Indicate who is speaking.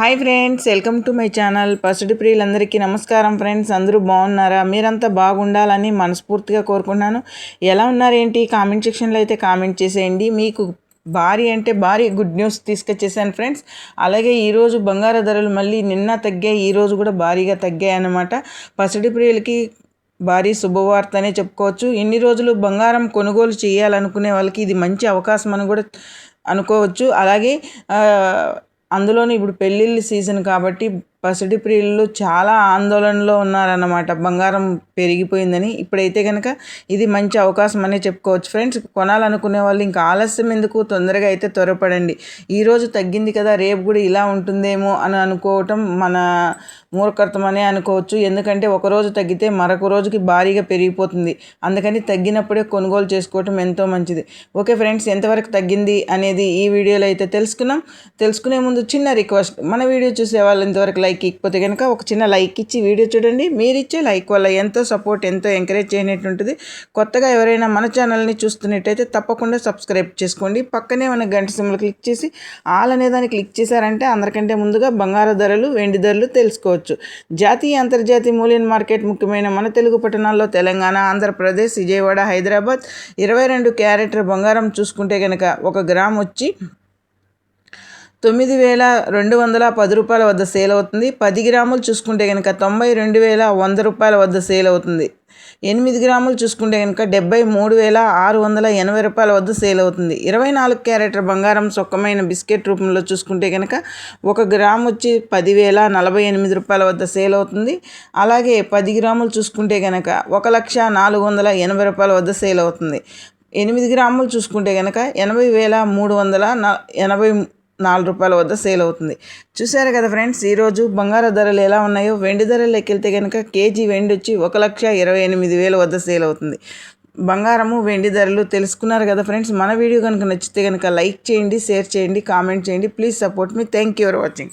Speaker 1: Hi friends welcome to my channel పసుడి ప్రియులందరికీ నమస్కారం friends అందరూ బాగున్నారా? మీరంతా బాగుండాలని మనస్ఫూర్తిగా కోరుకున్నాను ఎలా ఉన్నారేంటి? కామెంట్ సెక్షన్లో అయితే కామెంట్ చేసేయండి. మీకు భారీ అంటే భారీ గుడ్ న్యూస్ తీసుకొచ్చేసాను ఫ్రెండ్స్ అలాగే ఈరోజు బంగారు ధరలు మళ్ళీ నిన్న తగ్గాయి ఈరోజు కూడా భారీగా తగ్గాయి అన్నమాట. పసిడి ప్రియులకి భారీ శుభవార్త అనే చెప్పుకోవచ్చు. ఇన్ని రోజులు బంగారం కొనుగోలు చేయాలనుకునే వాళ్ళకి ఇది మంచి అవకాశం అని కూడా అనుకోవచ్చు. అలాగే అందులోని ఇప్పుడు పెళ్ళిళ్ళ సీజన్ కాబట్టి పసిడి ప్రియులు చాలా ఆందోళనలో ఉన్నారన్నమాట. బంగారం పెరిగిపోయిందని ఇప్పుడైతే కనుక ఇది మంచి అవకాశం అనే చెప్పుకోవచ్చు. ఫ్రెండ్స్ కొనాలనుకునే వాళ్ళు ఇంకా ఆలస్యం ఎందుకు? తొందరగా అయితే త్వరపడండి. ఈరోజు తగ్గింది కదా రేపు కూడా ఇలా ఉంటుందేమో అని అనుకోవటం మన మూర్ఖత్వం అనుకోవచ్చు. ఎందుకంటే ఒకరోజు తగ్గితే మరొక రోజుకి భారీగా పెరిగిపోతుంది. అందుకని తగ్గినప్పుడే కొనుగోలు చేసుకోవటం ఎంతో మంచిది. ఓకే ఫ్రెండ్స్ ఎంతవరకు తగ్గింది అనేది ఈ వీడియోలో అయితే తెలుసుకున్నాం. తెలుసుకునే ముందు చిన్న రిక్వెస్ట్ మన వీడియో చూసే వాళ్ళు ఇంతవరకు లైక్ లైక్ ఇకపోతే కనుక ఒక చిన్న లైక్ ఇచ్చి వీడియో చూడండి. మీరు ఇచ్చే లైక్ వల్ల ఎంతో సపోర్ట్ ఎంతో ఎంకరేజ్ చేయనట్టుంటుంది. కొత్తగా ఎవరైనా మన ఛానల్ని చూస్తున్నట్టయితే తప్పకుండా సబ్స్క్రైబ్ చేసుకోండి. పక్కనే ఉన్న గంట సింబల్ క్లిక్ చేసి ఆల్ అనే దాన్ని క్లిక్ చేశారంటే అందరికంటే ముందుగా బంగారు ధరలు వెండి ధరలు తెలుసుకోవచ్చు. జాతీయ అంతర్జాతీయ మూల్యం మార్కెట్ ముఖ్యమైన మన తెలుగు పట్టణాల్లో తెలంగాణ ఆంధ్రప్రదేశ్ విజయవాడ హైదరాబాద్ ఇరవై రెండు క్యారెక్టర్ బంగారం చూసుకుంటే కనుక ఒక గ్రామ్ వచ్చి తొమ్మిది వేల రెండు వందల పది రూపాయల వద్ద సేల్ అవుతుంది. పది గ్రాములు చూసుకుంటే కనుక తొంభై రెండు వేల వంద రూపాయల వద్ద సేల్ అవుతుంది. ఎనిమిది గ్రాములు చూసుకుంటే కనుక డెబ్బై మూడు వేల ఆరు వందల ఎనభై రూపాయల వద్ద సేల్ అవుతుంది. ఇరవై నాలుగు క్యారెటర్ బంగారం సొక్కమైన బిస్కెట్ రూపంలో చూసుకుంటే కనుక ఒక గ్రామ్ వచ్చి పదివేల నలభై ఎనిమిది రూపాయల వద్ద సేల్ అవుతుంది. అలాగే పది గ్రాములు చూసుకుంటే కనుక ఒక లక్ష నాలుగు వందల ఎనభై రూపాయల వద్ద సేల్ అవుతుంది. ఎనిమిది గ్రాములు చూసుకుంటే కనుక ఎనభై వేల మూడు వందల ఎనభై నాలుగు రూపాయల వద్ద సేల్ అవుతుంది. చూసారు కదా ఫ్రెండ్స్ ఈరోజు బంగారు ధరలు ఎలా ఉన్నాయో? వెండి ధరలు ఎక్కితే కనుక కేజీ వెండి వచ్చి ఒక లక్ష ఇరవై ఎనిమిది వేల వద్ద సేల్ అవుతుంది. బంగారము వెండి ధరలు తెలుసుకున్నారు కదా ఫ్రెండ్స్? మన వీడియో కనుక నచ్చితే కనుక లైక్ చేయండి షేర్ చేయండి కామెంట్ చేయండి. Please support me. Thank you for watching.